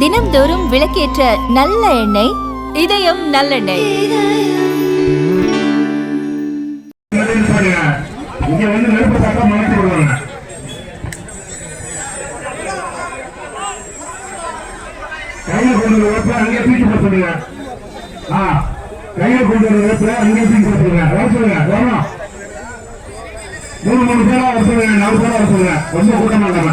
தினம்தோறும் விளக்கேற்ற நல்ல எண்ணெய் இதயம் நல்லெண்ணெய். இங்க கொண்டு வரப்ப அங்கே தூக்கி போட ஆ கையில கொண்டு வரப்ப அங்கே தூக்கி போட வர சொல்லுங்க வரணும். மூணு மூணு பேரா வர சொல்லுங்க நாலு பேரா வர சொல்லுங்க. ரொம்ப கூட்டமாக இல்லாம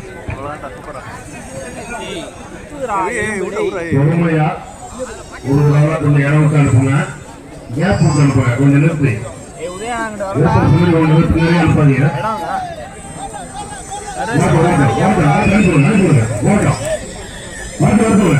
ஒரு நிமிஷம் பொறுமையா ஒரு தடவை கொஞ்சம் இடம் விட்டு அனுப்புங்க கேப் விட்டு அனுப்புங்க கொஞ்சம் நிறுத்தி அனுப்பாதீங்க ஓட்டம், ஓட்டம்,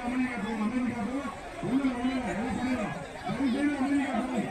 அமெரிக்கா போகும் அமெரிக்கா போகும். உள்ள உள்ள தயவு செய்யணும் தயவு செய்து அமெரிக்கா போகும்.